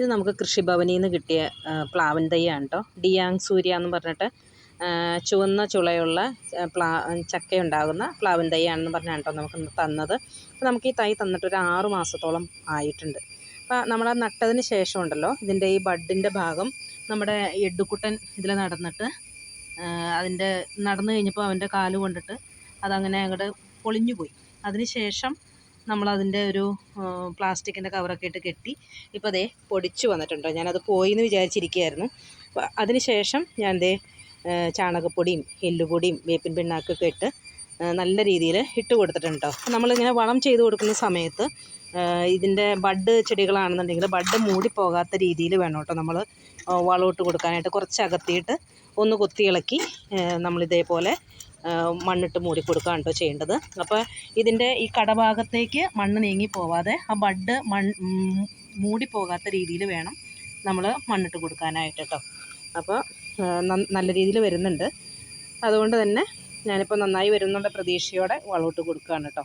ഇത് നമുക്ക് കൃഷിഭവനിൽ നിന്ന് കിട്ടിയ പ്ലാവൻ തൈയാണ് കേട്ടോ ഡിയാങ് സൂര്യ എന്ന് പറഞ്ഞിട്ട് ചുവന്ന ചുളയുള്ള പ്ലാ ചക്കയുണ്ടാകുന്ന പ്ലാവൻ തയ്യാണെന്ന് പറഞ്ഞാണ് കേട്ടോ നമുക്ക് തന്നത്. അപ്പോൾ നമുക്ക് ഈ തൈ തന്നിട്ട് ഒരു ആറ് മാസത്തോളം ആയിട്ടുണ്ട്. അപ്പോൾ നമ്മൾ ആ നട്ടതിന് ശേഷം ഉണ്ടല്ലോ ഇതിന്റെ ഈ ബഡിന്റെ ഭാഗം നമ്മുടെ എഡ്ഡുക്കുട്ടൻ ഇതിൽ നടന്നിട്ട് അതിന്റെ നടന്നു കഴിഞ്ഞപ്പോൾ അവന്റെ കാൽ കൊണ്ടിട്ട് അതങ്ങനെ അങ്ങോട്ട് പൊളിഞ്ഞു പോയി അതിന് ശേഷം നമ്മളതിന്റെ ഒരു പ്ലാസ്റ്റിക്കിന്റെ കവറൊക്കെ ഇട്ട് കെട്ടി ഇപ്പോൾ അതേ പൊടിച്ചു വന്നിട്ടുണ്ട്. ഞാനത് പോയി എന്ന് വിചാരിച്ചിരിക്കുകയായിരുന്നു. അപ്പോൾ അതിന് ശേഷം ഞാൻ ദേ ചാണകപ്പൊടിയും എല്ലുപൊടിയും വേപ്പിൻ പിണ്ണാക്കൊക്കെ ഇട്ട് നല്ല രീതിയിൽ ഇട്ട് കൊടുത്തിട്ടുണ്ട് കേട്ടോ നമ്മളിങ്ങനെ വളം ചെയ്ത് കൊടുക്കുന്ന സമയത്ത് ഇതിന്റെ ബഡ് ചെടികളാണെന്നുണ്ടെങ്കിൽ ബഡ് മൂടിപ്പോകാത്ത രീതിയിൽ വേണം കേട്ടോ നമ്മൾ വളമിട്ട് കൊടുക്കാനായിട്ട്. കുറച്ച് അകത്തിയിട്ട് ഒന്ന് കൊത്തി ഇളക്കി നമ്മളിതേപോലെ മണ്ണിട്ട് മൂടി കൊടുക്കുകയാണ് കേട്ടോ ചെയ്യേണ്ടത്. അപ്പോൾ ഇതിന്റെ ഈ കടഭാഗത്തേക്ക് മണ്ണ് നീങ്ങി പോവാതെ ആ ബഡ് മൺ മൂടിപ്പോകാത്ത രീതിയിൽ വേണം നമ്മൾ മണ്ണിട്ട് കൊടുക്കാനായിട്ട് കേട്ടോ അപ്പോൾ നല്ല രീതിയിൽ വരുന്നുണ്ട്. അതുകൊണ്ട് തന്നെ ഞാനിപ്പോൾ നന്നായി വരുന്നുള്ള പ്രതീക്ഷയോടെ വളമിട്ട് കൊടുക്കുകയാണ് കേട്ടോ